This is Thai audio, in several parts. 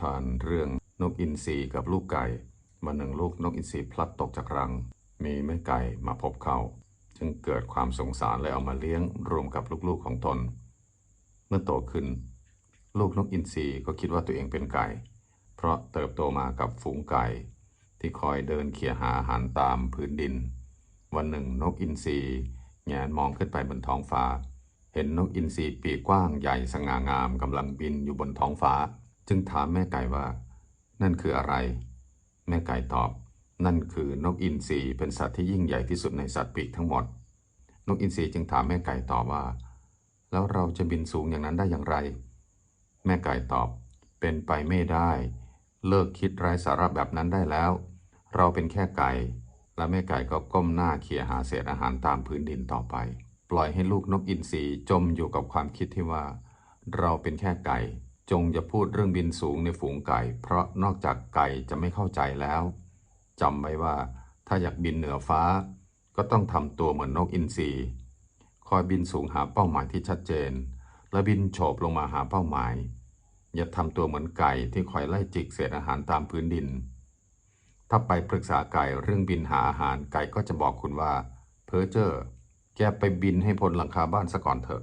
ทานเรื่องนกอินทรีกับลูกไก่วันหนึ่งลูกนกอินทรีพลัดตกจากรัง มีแม่ไก่มาพบเขาจึงเกิดความสงสารและเอามาเลี้ยงรวมกับลูกๆของตน เมื่อโตขึ้น ลูกนกอินทรีก็คิดว่าตัวเองเป็นไก่ เพราะเติบโตมากับฝูงไก่ ที่คอยเดินเขี่ยหาอาหารตามพื้นดิน วันหนึ่งนกอินทรีแงนมองขึ้นไปบนท้องฟ้า เห็นนกอินทรีปีกกว้างใหญ่สง่างามกำลังบินอยู่บนท้องฟ้า จึงถามแม่ไก่ว่า นั่นคืออะไร แม่ไก่ตอบ นั่นคือนกอินทรีเป็นสัตว์ที่ยิ่งใหญ่ที่สุดในสัตว์ปีกทั้งหมด นกอินทรีจึงถามแม่ไก่ตอบว่า แล้วเราจะบินสูงอย่างนั้นได้อย่างไร แม่ไก่ตอบ เป็นไปไม่ได้ เลิกคิดไร้สาระแบบนั้นได้แล้ว เราเป็นแค่ไก่ และแม่ไก่ก็ก้มหน้าเขี่ยหาเศษอาหารตามพื้นดินต่อไป ปล่อยให้ลูกนกอินทรีจมอยู่กับความคิดที่ว่า เราเป็นแค่ไก่ จงอย่าพูดเรื่องบินสูงในฝูงไก่ เพราะนอกจากไก่จะไม่เข้าใจแล้วจำไว้ว่าถ้าอยากบินเหนือฟ้า ก็ต้องทำตัวเหมือนนกอินทรีคอยบินสูงหาเป้าหมายที่ชัดเจน และบินโฉบลงมาหาเป้าหมาย อย่าทำตัวเหมือนไก่ที่คอยไล่จิกเศษอาหารตามพื้นดิน ถ้าไปปรึกษาไก่เรื่องบินหาอาหารไก่ก็จะบอกคุณว่า เพอเจอร์แกไปบินให้พ้นหลังคาบ้านซะก่อนเถอะ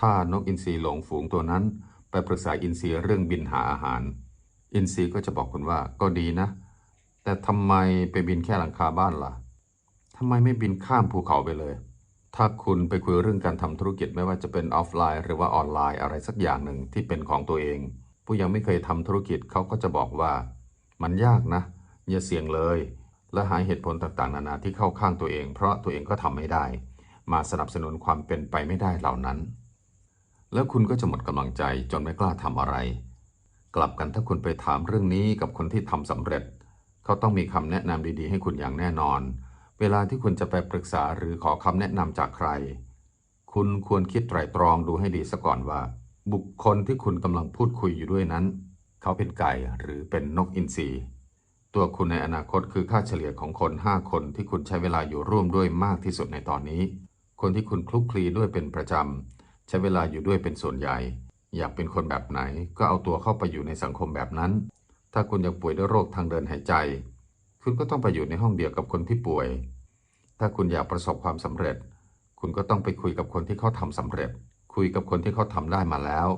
ถ้านกอินทรีหลงฝูงตัวนั้น ไปปรึกษาอินทรีเรื่องบินหาอาหาร อินทรีก็จะบอกคุณว่าก็ดีนะ แต่ทำไมไปบินแค่หลังคาบ้านล่ะทำไมไม่บินข้ามภูเขาไปเลย ถ้าคุณไปคุยเรื่องการทำธุรกิจไม่ว่าจะเป็นออฟไลน์ หรือว่าออนไลน์อะไรสักอย่างหนึ่งที่เป็นของตัวเอง ผู้ยังไม่เคยทำธุรกิจเขาก็จะบอกว่า มันยากนะอย่าเสี่ยงเลยและหาเหตุผลต่างๆ นานาที่เข้าข้างตัวเอง เพราะตัวเองก็ทำไม่ได้ มาสนับสนุนความเป็นไปไม่ได้เหล่านั้น แล้วคุณก็จะหมดกำลังใจจนไม่กล้าทำอะไร กลับกันถ้าคุณไปถามเรื่องนี้กับคนที่ทำสำเร็จ เขาต้องมีคำแนะนำดีๆ ให้คุณอย่างแน่นอน เวลาที่คุณจะไปปรึกษาหรือขอคำแนะนำจากใคร คุณควรคิดไตรตรองดูให้ดีซะก่อนว่า บุคคลที่คุณกำลังพูดคุยอยู่ด้วยนั้น เขาเป็นไก่หรือเป็นนกอินทรีตัวคุณในอนาคตคือค่าเฉลี่ยของคน 5 คนที่คุณใช้เวลาอยู่ร่วมด้วยมากที่สุดในตอนนี้ คนที่คุณคลุกคลีด้วยเป็นประจำ ใช้เวลาอยู่ด้วยเป็นส่วนใหญ่ อยากเป็นคนแบบไหนก็เอาตัวเข้าไปอยู่ในสังคมแบบนั้น ถ้าคุณยังป่วยด้วยโรคทางเดินหายใจ คุณก็ต้องไปอยู่ในห้องเดียวกับคนที่ป่วย ถ้าคุณอยากประสบความสำเร็จ คุณก็ต้องไปคุยกับคนที่เขาทำสำเร็จ คุยกับคนที่เขาทำได้มาแล้ว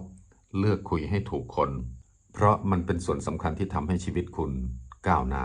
เลือกคุยให้ถูกคน เพราะมันเป็นส่วนสำคัญที่ทำให้ชีวิตคุณก้าวหน้า